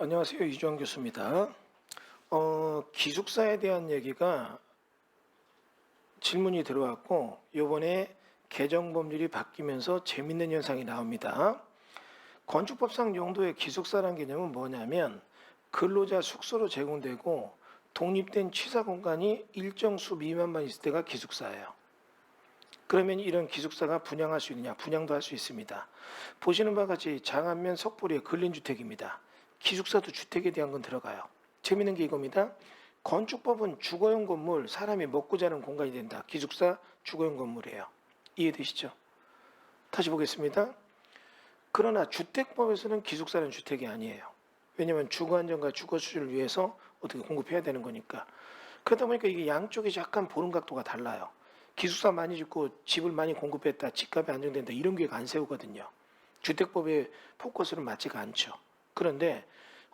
안녕하세요. 이주환 교수입니다. 어, 기숙사에 대한 얘기가 질문이 들어왔고 이번에 개정 법률이 바뀌면서 재밌는 현상이 나옵니다. 건축법상 용도의 기숙사란 개념은 뭐냐면 근로자 숙소로 제공되고 독립된 취사 공간이 일정 수 미만만 있을 때가 기숙사예요. 그러면 이런 기숙사가 분양할 수 있느냐? 분양도 할 수 있습니다. 보시는 바와 같이 장안면 석불의 근린주택입니다. 기숙사도 주택에 대한 건 들어가요. 재밌는 게 이겁니다. 건축법은 주거용 건물, 사람이 먹고 자는 공간이 된다. 기숙사 주거용 건물이에요. 이해되시죠? 다시 보겠습니다. 그러나 주택법에서는 기숙사는 주택이 아니에요. 왜냐하면 주거 안정과 주거 수준을 위해서 어떻게 공급해야 되는 거니까. 그러다 보니까 이게 양쪽이 약간 보는 각도가 달라요. 기숙사 많이 짓고 집을 많이 공급했다, 집값이 안정된다 이런 계획 안 세우거든요. 주택법의 포커스는 맞지가 않죠. 그런데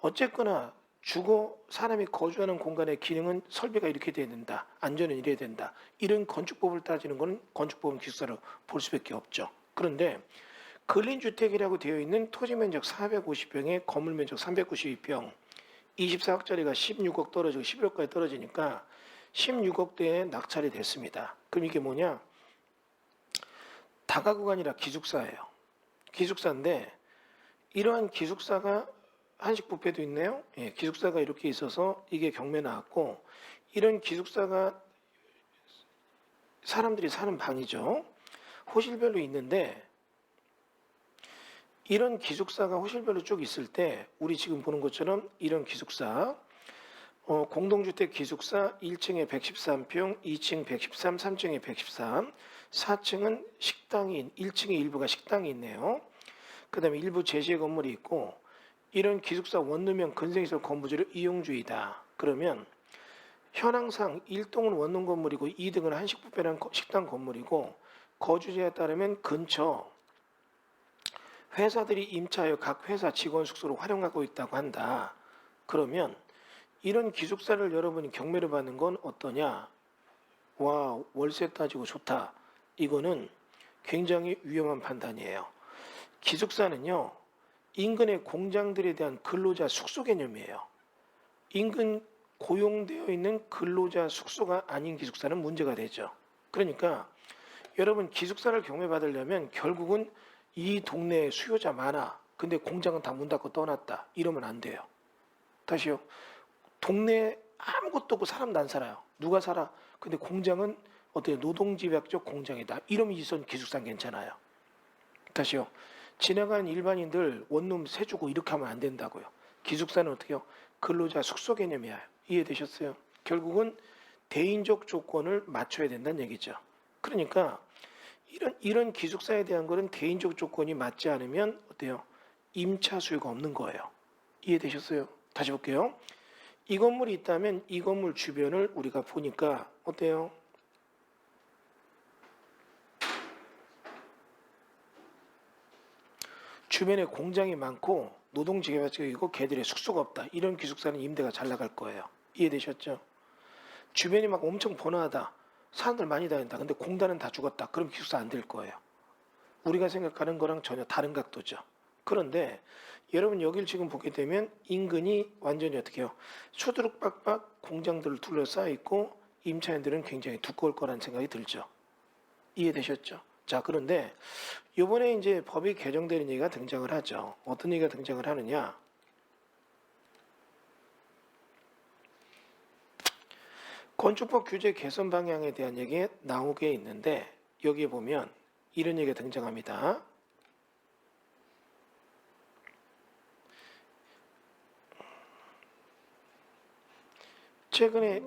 어쨌거나 주거 사람이 거주하는 공간의 기능은 설비가 이렇게 돼야 된다, 안전은 이래야 된다. 이런 건축법을 따지는 것은 건축법은 기숙사로 볼 수밖에 없죠. 그런데 근린주택이라고 되어 있는 토지 면적 450평에 건물 면적 392평, 24억짜리가 16억 떨어지고 11억까지 떨어지니까 16억대에 낙찰이 됐습니다. 그럼 이게 뭐냐? 다가구가 아니라 기숙사예요. 기숙사인데 이러한 기숙사가 한식 뷔페도 있네요. 예, 기숙사가 이렇게 있어서 이게 경매 나왔고 이런 기숙사가 사람들이 사는 방이죠. 호실별로 있는데 이런 기숙사가 호실별로 쭉 있을 때 우리 지금 보는 것처럼 이런 기숙사 어, 공동주택 기숙사 1층에 113평, 2층 113, 3층에 113, 4층은 식당이 1층에 일부가 식당이 있네요. 그 다음에 일부 제시의 건물이 있고 이런 기숙사 원룸형 근생시설 건물주를 이용주의다. 그러면 현황상 1동은 원룸 건물이고 2등은 한식 뷔페랑 식당 건물이고 거주지에 따르면 근처 회사들이 임차하여 각 회사 직원 숙소로 활용하고 있다고 한다. 그러면 이런 기숙사를 여러분이 경매를 받는 건 어떠냐? 와, 월세 따지고 좋다. 이거는 굉장히 위험한 판단이에요. 기숙사는요, 인근의 공장들에 대한 근로자 숙소 개념이에요. 인근 고용되어 있는 근로자 숙소가 아닌 기숙사는 문제가 되죠. 그러니까 여러분 기숙사를 경매 받으려면 결국은 이 동네에 수요자 많아. 근데 공장은 다 문 닫고 떠났다. 이러면 안 돼요. 다시요. 동네에 아무것도 없고 사람도 안 살아요. 누가 살아? 근데 공장은 어때요? 노동집약적 공장이다. 이러면 이선 기숙사는 괜찮아요. 다시요. 지나가는 일반인들 원룸 세주고 이렇게 하면 안 된다고요. 기숙사는 어떻게요? 근로자 숙소 개념이야. 이해되셨어요? 결국은 대인적 조건을 맞춰야 된다는 얘기죠. 그러니까 이런 이런 기숙사에 대한 거는 대인적 조건이 맞지 않으면 어때요? 임차 수요가 없는 거예요. 이해되셨어요? 다시 볼게요. 이 건물이 있다면 이 건물 주변을 우리가 보니까 어때요? 주변에 공장이 많고 노동지개발적이고 개들의 숙소가 없다. 이런 기숙사는 임대가 잘 나갈 거예요. 이해되셨죠? 주변이 막 엄청 번화하다. 사람들 많이 다닌다. 근데 공단은 다 죽었다. 그럼 기숙사 안 될 거예요. 우리가 생각하는 거랑 전혀 다른 각도죠. 그런데 여러분 여길 지금 보게 되면 인근이 완전히 어떻게 해요? 빡빡 공장들을 둘러싸여 있고 임차인들은 굉장히 두꺼울 거라는 생각이 들죠. 이해되셨죠? 자, 그런데 이번에 이제 법이 개정되는 얘기가 등장을 하죠. 어떤 얘기가 등장을 하느냐? 건축법 규제 개선 방향에 대한 얘기 나오게 있는데 여기 보면 이런 얘기가 등장합니다. 최근에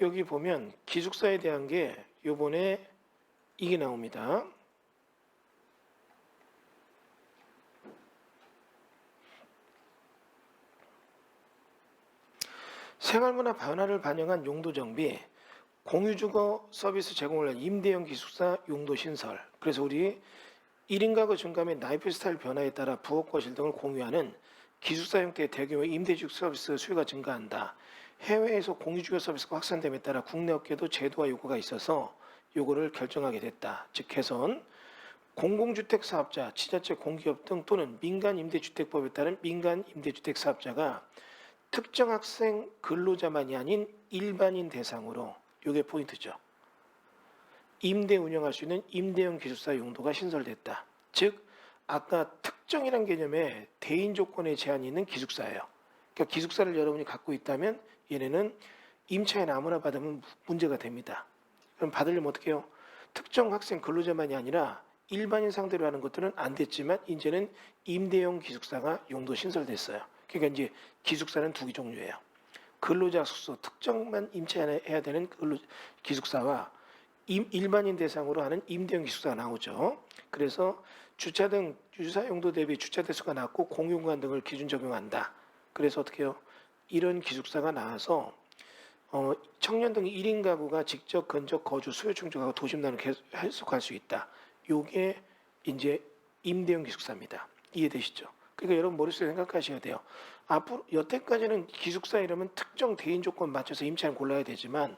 여기 보면 기숙사에 대한 게 요번에 이게 나옵니다. 생활문화 변화를 반영한 용도 정비, 공유주거 서비스 제공을 위한 임대형 기숙사 용도 신설. 그래서 우리 1인 가구 증가 및 라이프 스타일 변화에 따라 부엌 거실 등을 공유하는 기숙사 형태의 대규모 임대주거 서비스 수요가 증가한다. 해외에서 공유주거 서비스가 확산됨에 따라 국내 업계도 제도화 요구가 있어서 요구를 결정하게 됐다. 즉 개선 공공주택 사업자, 지자체 공기업 등 또는 민간 임대주택법에 따른 민간 임대주택 사업자가 특정 학생 근로자만이 아닌 일반인 대상으로 이게 포인트죠. 임대 운영할 수 있는 임대형 기숙사 용도가 신설됐다. 즉 아까 특정이란 개념에 대인 조건의 제한이 있는 기숙사예요. 그러니까 기숙사를 여러분이 갖고 있다면 얘네는 임차인 아무나 받으면 문제가 됩니다. 그럼 받으려면 어떻게 해요? 특정 학생 근로자만이 아니라 일반인 상대로 하는 것들은 안 됐지만 이제는 임대용 기숙사가 용도 신설됐어요. 그러니까 이제 기숙사는 두 개 종류예요. 근로자 숙소 특정만 임차해야 되는 근로 기숙사와 임- 일반인 대상으로 하는 임대용 기숙사가 나오죠. 그래서 주차 등 유사 용도 대비 주차 대수가 낮고 공용관 등을 기준 적용한다. 그래서 어떻게 해요? 이런 기숙사가 나와서 어, 청년 등 1인 가구가 직접 근접 거주 수요 충족하고 도심난을 계속 해석할 수 있다. 요게 이제 임대용 기숙사입니다. 이해되시죠? 그러니까 여러분 머릿속에 생각하셔야 돼요. 앞으로 여태까지는 기숙사 이러면 특정 대인 조건 맞춰서 임차인 골라야 되지만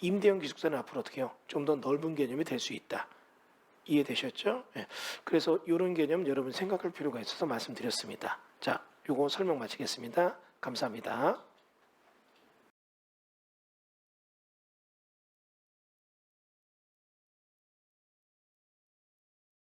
임대용 기숙사는 앞으로 어떻게 해요? 좀 더 넓은 개념이 될 수 있다. 이해되셨죠? 예. 그래서 이런 개념 여러분 생각할 필요가 있어서 말씀드렸습니다. 자, 요거 설명 마치겠습니다. 감사합니다.